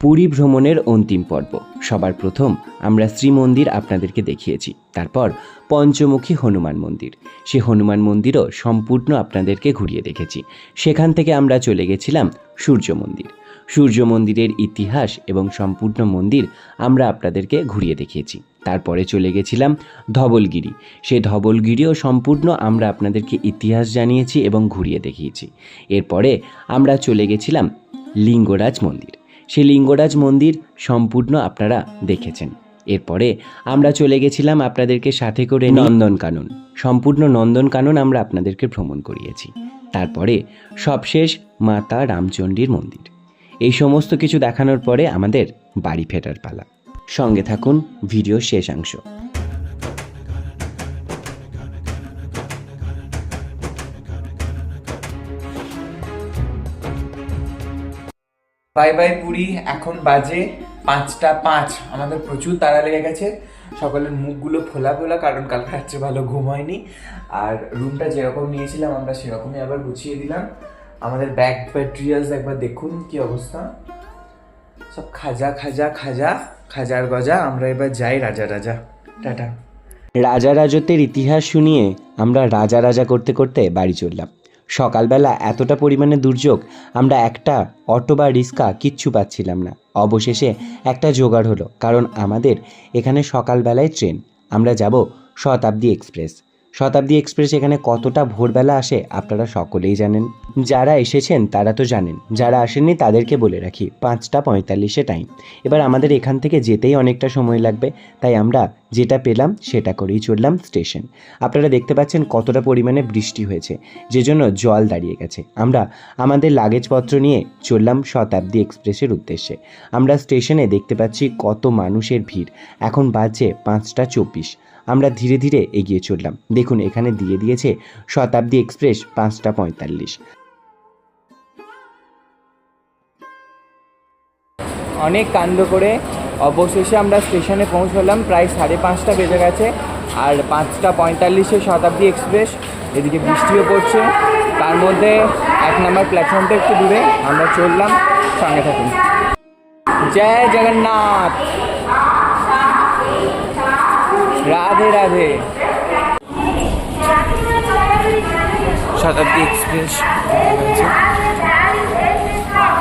পুরী ভ্রমণের অন্তিম পর্ব। সবার প্রথম আমরা শ্রীমন্দির আপনাদেরকে দেখিয়েছি। তারপর পঞ্চমুখী হনুমান মন্দির। সে হনুমান মন্দিরও সম্পূর্ণ আপনাদেরকে ঘুরিয়ে দেখেছি। সেখান থেকে আমরা চলে গেছিলাম সূর্য মন্দির। সূর্য মন্দিরের ইতিহাস এবং সম্পূর্ণ মন্দির আমরা আপনাদেরকে ঘুরিয়ে দেখিয়েছি। তারপরে চলে গেছিলাম ধবলগিরি। সেই ধবলগিরিও সম্পূর্ণ আমরা আপনাদেরকে ইতিহাস জানিয়েছি এবং ঘুরিয়ে দেখিয়েছি। এরপরে আমরা চলে গেছিলাম লিঙ্গরাজ মন্দির। সেই লিঙ্গরাজ মন্দির সম্পূর্ণ আপনারা দেখেছেন। এরপরে আমরা চলে গেছিলাম আপনাদেরকে সাথে করে নন্দনকানন সম্পূর্ণ নন্দনকানন আমরা আপনাদেরকে ভ্রমণ করিয়েছি। তারপরে সবশেষ মাতা রামচণ্ডীর মন্দির। এই সমস্ত কিছু দেখানোর পরে আমাদের বাড়ি ফেরার পালা। সঙ্গে থাকুন ভিডিও শেষাংশ বাই বাই পুরী, এখন বাজে পাঁচটা পাঁচ। আমাদের প্রচুর তাড়া লেগে গেছে। সকলের মুখগুলো ফোলা ফোলা, কারণ কালকে রাত্রে ভালো ঘুম হয়নি। আর রুমটা যেরকম নিয়েছিলাম, আমরা সেরকমই আবার গুছিয়ে দিলাম। আমাদের ব্যাগ ম্যাটেরিয়ালস একবার দেখুন কি অবস্থা। সব খাজা খাজা খাজা, খাজার গজা। আমরা এবার যাই রাজা রাজা। টাটা। রাজা, রাজত্বের ইতিহাস শুনিয়ে আমরা রাজা রাজা করতে করতে বাড়ি চললাম। সকালবেলা এতটা পরিমাণে দুর্যোগ, আমরা একটা অটো বা রিক্সা কিচ্ছু পাচ্ছিলাম না। অবশেষে একটা জোগাড় হলো, কারণ আমাদের এখানে সকালবেলায় ট্রেন। আমরা যাব শতাব্দী এক্সপ্রেস। শতাব্দী এক্সপ্রেস এখানে কতটা ভোরবেলা আসে আপনারা সকলেই জানেন। যারা এসেছেন তারা তো জানেন। যারা আসেননি তাদেরকে বলে রাখি, পাঁচটা পঁয়তাল্লিশে টাইম এবার আমাদের এখান থেকে যেতেই অনেকটা সময় লাগবে, তাই আমরা যেটা পেলাম সেটা করেই চললাম স্টেশন। আপনারা দেখতে পাচ্ছেন কতটা পরিমাণে বৃষ্টি হয়েছে, যে জন্য জল দাঁড়িয়ে গেছে। আমরা আমাদের লাগেজপত্র নিয়ে চললাম শতাব্দী এক্সপ্রেসের উদ্দেশ্যে। আমরা স্টেশনে দেখতে পাচ্ছি কত মানুষের ভিড়। এখন বাজছে পাঁচটা চব্বিশ। আমরা ধীরে ধীরে এগিয়ে চললাম। দেখুন, এখানে দিয়ে দিয়েছে শতাব্দী এক্সপ্রেস পাঁচটা পঁয়তাল্লিশ। অনেক কাণ্ড করে অবশেষে আমরা স্টেশনে পৌঁছলাম, প্রায় সাড়ে পাঁচটা বেজে গেছে। আর পাঁচটা পঁয়তাল্লিশে শতাব্দী এক্সপ্রেস, এদিকে বৃষ্টিও পড়ছে। তার মধ্যে এক নম্বর প্ল্যাটফর্মটা একটু দূরে, আমরা চললাম সঙ্গে থাকুন। জয় জগন্নাথ! রাধে রাধে। শতাব্দী এক্সপ্রেস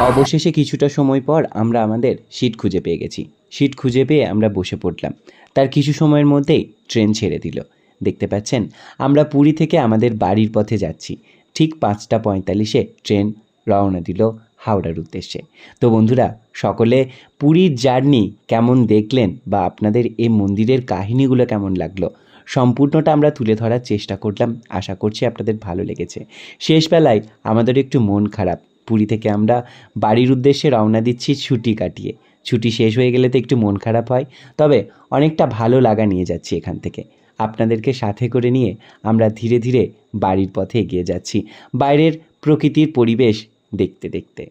অবশেষে কিছুটা সময় পর আমরা আমাদের সিট খুঁজে পেয়ে গেছি। সিট খুঁজে পেয়ে আমরা বসে পড়লাম। তার কিছু সময়ের মধ্যেই ট্রেন ছেড়ে দিল। দেখতে পাচ্ছেন আমরা পুরী থেকে আমাদের বাড়ির পথে যাচ্ছি। ঠিক পাঁচটা পঁয়তাল্লিশে ট্রেন রওনা দিল হাওড়ার উদ্দেশ্যে। তো বন্ধুরা, সকলে পুরীর জার্নি কেমন দেখলেন বা আপনাদের এই মন্দিরের কাহিনীগুলো কেমন লাগল, সম্পূর্ণটা আমরা তুলে ধরার চেষ্টা করলাম। আশা করছি আপনাদের ভালো লেগেছে। শেষবেলায় আমাদের একটু মন খারাপ। পুরী থেকে আমরা বাড়ির উদ্দেশ্যে রওনা দিচ্ছি ছুটি কাটিয়ে। ছুটি শেষ হয়ে গেলে তো একটু মন খারাপ হয়, তবে অনেকটা ভালো লাগা নিয়ে যাচ্ছি এখান থেকে। আপনাদেরকে সাথে করে নিয়ে আমরা ধীরে ধীরে বাড়ির পথে এগিয়ে যাচ্ছি। বাইরের প্রকৃতির পরিবেশ দেখতে দেখতে।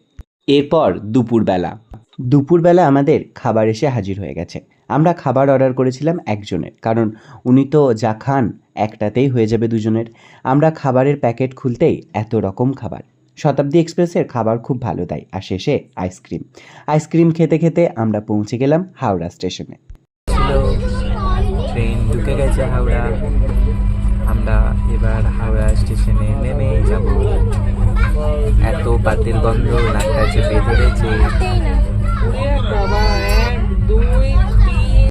এরপর দুপুরবেলা। দুপুরবেলা আমাদের খাবার এসে হাজির হয়ে গেছে। আমরা খাবার অর্ডার করেছিলাম একজনের, কারণ উনি তো যা খান একটাতেই হয়ে যাবে দুজনের। আমরা খাবারের প্যাকেট খুলতেই এত রকম খাবার। শতাব্দী এক্সপ্রেসের খাবার খুব ভালো দেয়, আর শেষে আইসক্রিম। আইসক্রিম খেতে খেতে আমরা পৌঁছে গেলাম হাওড়া স্টেশনে। ঢুকে গেছে হাওড়া। আমরা এবার হাওড়া স্টেশনে নেমে যাব। এত পাতির গন্ধ চেপে ধরেছে।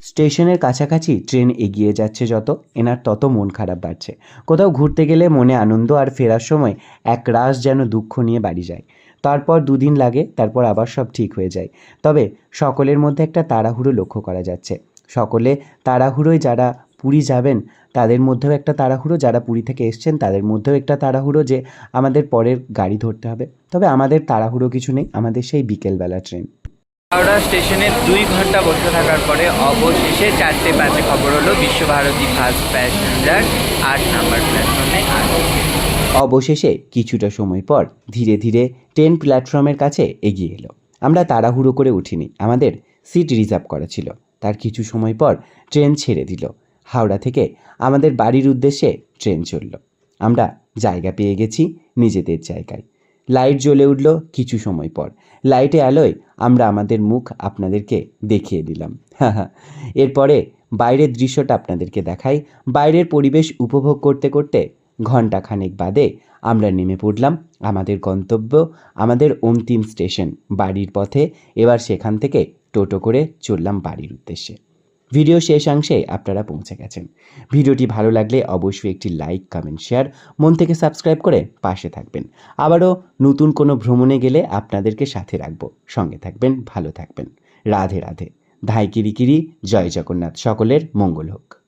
স্টেশনের কাছাকাছি ট্রেন এগিয়ে যাচ্ছে যত, এনার তত মন খারাপ বাড়ছে। কোথাও ঘুরতে গেলে মনে আনন্দ আর ফেরার সময় এক রাস যেন দুঃখ নিয়ে বাড়ি যায়। তারপর দুদিন লাগে, তারপর আবার সব ঠিক হয়ে যায়। তবে সকলের মধ্যে একটা তাড়াহুড়ো লক্ষ্য করা যাচ্ছে। সকলে তাড়াহুড়োয় যারা পুরী যাবেন তাদের মধ্যেও একটা তাড়াহুড়ো। যারা পুরী থেকে এসছেন তাদের মধ্যেও একটা তাড়াহুড়ো যে আমাদের পরের গাড়ি ধরতে হবে। তবে আমাদের তাড়াহুড়ো কিছু নেই আমাদের সেই বিকেলবেলা ট্রেন। হাওড়া স্টেশনে দুই ঘণ্টা বসে থাকার পরে অবশেষে চারটে পাঁচে খবর হলো বিশ্বভারতী ফার্স্ট প্যাসেঞ্জার আট নাম্বার প্ল্যাটফর্মে অবশেষে কিছুটা সময় পর ধীরে ধীরে ট্রেন প্ল্যাটফর্মের কাছে এগিয়ে এলো। আমরা তাড়াহুড়ো করে উঠিনি আমাদের সিট রিজার্ভ করা ছিল। তার কিছু সময় পর ট্রেন ছেড়ে দিল। হাওড়া থেকে আমাদের বাড়ির উদ্দেশ্যে ট্রেন চলল। আমরা জায়গা পেয়ে গেছি নিজেদের জায়গায়। লাইট জ্বলে উঠল কিছু সময় পর। লাইটে আলোয় আমরা আমাদের মুখ আপনাদেরকে দেখিয়ে দিলাম। এরপরে বাইরের দৃশ্যটা আপনাদেরকে দেখাই। বাইরের পরিবেশ উপভোগ করতে করতে ঘন্টাখানেক বাদে আমরা নেমে পড়লাম আমাদের গন্তব্য, আমাদের অন্তিম স্টেশন, বাড়ির পথে। এবার সেখান থেকে টোটো করে চললাম বাড়ির উদ্দেশ্যে। ভিডিও শেষাংশে আপনারা পৌঁছে গেছেন। ভিডিওটি ভালো লাগলে অবশ্যই একটি লাইক কমেন্ট শেয়ার মন থেকে সাবস্ক্রাইব করে পাশে থাকবেন। আবারও নতুন কোনো ভ্রমণে গেলে আপনাদেরকে সাথে রাখব। সঙ্গে থাকবেন, ভালো থাকবেন। রাধে রাধে। ধাই কিরি কিরি, জয় জগন্নাথ। সকলের মঙ্গল হোক।